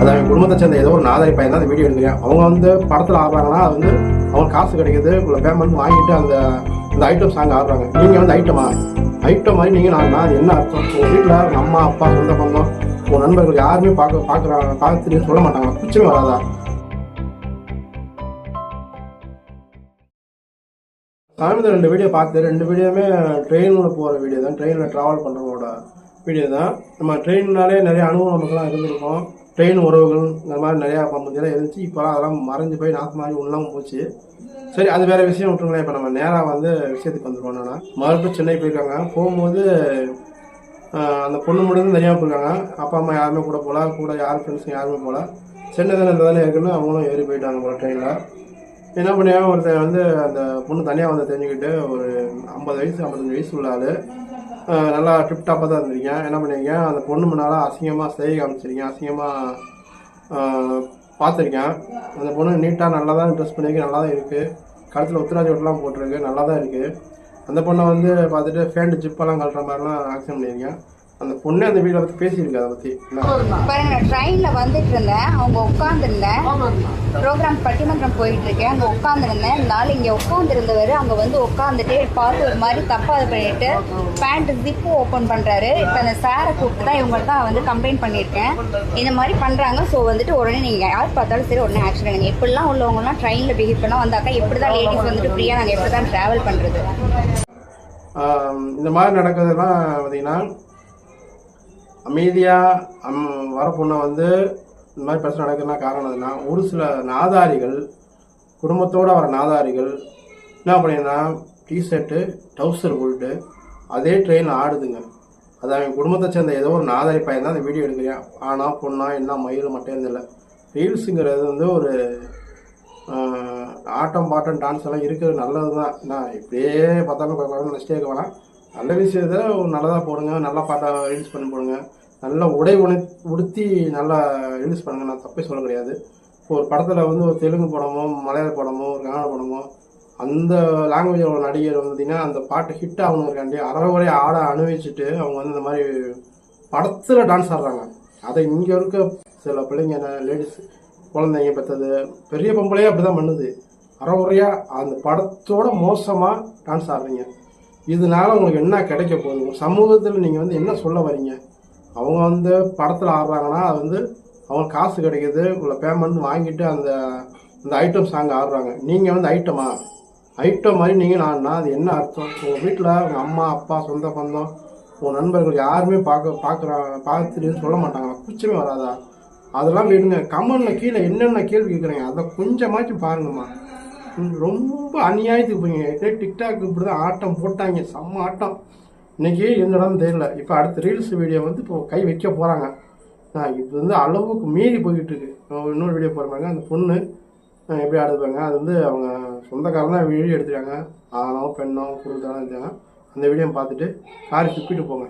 அது அவங்க குடும்பத்தை சேர்ந்த ஏதோ ஒரு நாதாரி பையன் தான் அந்த வீடியோ எடுக்கிறேன் அவங்க வந்து படத்தில் ஆடுறாங்கன்னா அது வந்து அவங்க காசு கிடைக்கிது உங்களை பேமெண்ட் வாங்கிட்டு அந்த இந்த ஐட்டம் சாங் ஆடுறாங்க. நீங்கள் வந்து ஐட்டமா ஐட்டம் மாதிரி நீங்கள் நான் அது என்ன அர்த்தம்? உங்கள் வீட்டில் உங்கள் அம்மா அப்பா சொந்த பந்தம் உங்கள் நண்பர்கள் யாருமே பார்க்க பார்க்குறாங்க பார்த்துட்டு சொல்ல மாட்டாங்க குச்சமே வராதா? சாமி ரெண்டு வீடியோ பார்த்து ரெண்டு வீடியோமே ட்ரெயினில் போகிற வீடியோ தான். ட்ரெயினில் ட்ராவல் பண்ணுறவங்களோட வீடியோ தான். நம்ம ட்ரெயின்னாலே நிறைய அனுபவம் நமக்குலாம் இருந்திருக்கும். ட்ரெயின் உறவுகள் இந்த மாதிரி நிறையா பம்பந்தியெல்லாம் இருந்துச்சு இப்போலாம் அதெல்லாம் மறைஞ்சு போய் நாற்று மாதிரி ஒன்றாம போச்சு. சரி அது வேற விஷயம் விட்டுருங்களேன். இப்போ நம்ம நேராக வந்து விஷயத்துக்கு வந்துருவோம். என்னன்னா மறுபடியும் சென்னை போயிருக்காங்க. போகும்போது அந்த பொண்ணு மட்டும் தனியாக போயிருக்காங்க. அப்பா அம்மா யாருமே கூட போகல. கூட யார் ஃப்ரெண்ட்ஸும் யாருமே போகல. சென்னை தானே இந்த தானே இருக்குன்னு அவங்களும் ஏறி போயிட்டாங்க போல ட்ரெயினில் என்ன பண்ணியா ஒருத்தன் வந்து அந்த பொண்ணு தனியாக வந்து தெரிஞ்சுக்கிட்டு ஒரு ஐம்பது வயசு ஐம்பத்தஞ்சு வயசு உள்ள நல்லா டிப்டாப்பாக தான் இருந்திருக்கேன் என்ன பண்ணுவீங்க அந்த பொண்ணு முன்னால் அசிங்கமாக செய்ய காமிச்சிருங்க அசிங்கமாக பார்த்துருக்கேன். அந்த பொண்ணு நீட்டாக நல்லா தான் ட்ரெஸ் பண்ணியிருக்கு நல்லா தான் இருக்குது கழுத்தில் உத்தராஜ் ஒட்டெலாம் போட்டிருக்கு நல்லா தான் இருக்குது அந்த பொண்ணை வந்து பார்த்துட்டு ஃபேண்ட் ஜிப்பெல்லாம் கட்டுற மாதிரிலாம் ஆக்ஷன் பண்ணியிருக்கேன். அந்த பொண்ணே அந்த வீடியோ பற்றி பேசியிருக்கு அதை பற்றி பாருங்க ட்ரெயின்ல வந்துட்டு இருந்தேன் அவங்க உட்காந்துருந்தேன் ப்ரோக்ராம் பட்டிமன்றம் போயிட்டு இருக்கேன் அங்க உட்காந்துருந்தேன் நாள் இங்க உட்காந்துருந்தவர் அங்க வந்து உட்காந்துட்டு பார்த்து ஒரு மாதிரி தப்பா இது பண்ணிட்டு பேண்ட் ஜிப்பு ஓப்பன் பண்றாரு. இப்ப அந்த சாரை கூப்பிட்டு தான் இவங்கள்ட்ட நான் வந்து கம்ப்ளைண்ட் பண்ணியிருக்கேன். இந்த மாதிரி பண்றாங்க. ஸோ வந்துட்டு உடனே நீங்க யார் பார்த்தாலும் சரி உடனே ஆக்ஷன் எடுங்க. இப்படிலாம் உள்ளவங்கலாம் ட்ரெயின்ல பிஹேவ் பண்ணா வந்தாக்கா எப்படி தான் லேடிஸ் வந்துட்டு ஃப்ரீயா நாங்க எப்படி தான் டிராவல் பண்றது இந்த மாதிரி நடக்கிறதுலாம் பார்த்தீங்கன்னா அமைதியாக வர பொண்ணை வந்து இந்த மாதிரி பிரச்சனை நடக்குதுன்னா காரணம் எதுனா ஒரு சில நாதாரிகள் குடும்பத்தோடு வர நாதாரிகள் என்ன பண்ணினா டிஷர்ட்டு டவுசர் போட்டு அதே ட்ரெயின் ஆடுதுங்க. அது அவங்க குடும்பத்தை சேர்ந்த ஏதோ ஒரு நாதாரி பையன் தான் அந்த வீடியோ எடுக்கிறேன். ஆனால் பொண்ணா என்ன மயில் மட்டும் இல்லை ரீல்ஸுங்கிறது வந்து ஒரு ஆட்டம் பாட்டம் டான்ஸ் எல்லாம் இருக்கிறது நல்லது தான் நான் இப்படியே பார்த்தாலும் நினச்சிட்டே இருக்க வேணாம். நல்ல விஷயத்த ஒரு நல்லதாக போடுங்க நல்லா பாட்டாக ரீல்ஸ் பண்ணி போடுங்க. நல்லா உடை உணை உடுத்தி நல்லா ரீல்ஸ் பண்ணுங்க. நான் தப்பே சொல்ல கிடையாது இப்போ ஒரு படத்தில் வந்து ஒரு தெலுங்கு படமோ மலையாள படமோ ஒரு கன்னட படமோ அந்த லாங்குவேஜோட நடிகர் வந்து பார்த்தீங்கன்னா அந்த பாட்டு ஹிட் ஆகணுங்கிறக்காண்டி அறவரை ஆட அனுபவிச்சுட்டு அவங்க வந்து இந்த மாதிரி படத்தில் டான்ஸ் ஆடுறாங்க. அதை இங்கே இருக்க சில பிள்ளைங்க லேடிஸ் குழந்தைங்க பெற்றது பெரிய பொம்பளையே அப்படி தான் பண்ணுது. அறகுறையாக அந்த படத்தோட மோசமாக டான்ஸ் ஆடுறீங்க. இதனால உங்களுக்கு என்ன கிடைக்க போகுது? சமூகத்தில் நீங்கள் வந்து என்ன சொல்ல வரீங்க? அவங்க வந்து படத்தில் ஆடுறாங்கன்னா அது வந்து அவங்க காசு கிடைக்கிது. உங்களை பேமெண்ட் வாங்கிட்டு அந்த அந்த ஐட்டம் சாங் ஆடுறாங்க. நீங்கள் வந்து ஐட்டமா ஐட்டம் மாதிரி நீங்கள் ஆடினா அது என்ன அர்த்தம்? உங்கள் வீட்டில் உங்கள் அம்மா அப்பா சொந்த பந்தம் உங்கள் நண்பர்கள் யாருமே பார்க்க பார்க்குறாங்க பார்த்துட்டு சொல்ல மாட்டாங்க குச்சமே வராதா? அதெல்லாம் விடுங்க கமெண்ட்ல கீழே என்னென்ன கேள்வி கேட்குறீங்க? அதை கொஞ்சமாச்சும் பாருங்கம்மா. ரொம்ப அநியாயத்துக்கு போய் இதே டிக்டாக் இப்படி தான் ஆட்டம் போட்டாங்க. செம்ம ஆட்டம். இன்றைக்கி என்னடான்னு தெரியல. இப்போ அடுத்த ரீல்ஸ் வீடியோ வந்து இப்போ கை வைக்க போகிறாங்க இது வந்து அளவுக்கு மீறி போய்கிட்டு இருக்கு இன்னொரு வீடியோ போகிறாங்க அந்த பொண்ணு எப்படி ஆடுவாங்க அது வந்து அவங்க சொந்தக்காரங்க தான் வீடியோ எடுத்துருக்காங்க ஆணோ பெண்ணோ குடும்பத்தாலும் எடுத்தாங்க அந்த வீடியோ பார்த்துட்டு காரை துப்பிட்டு போங்க.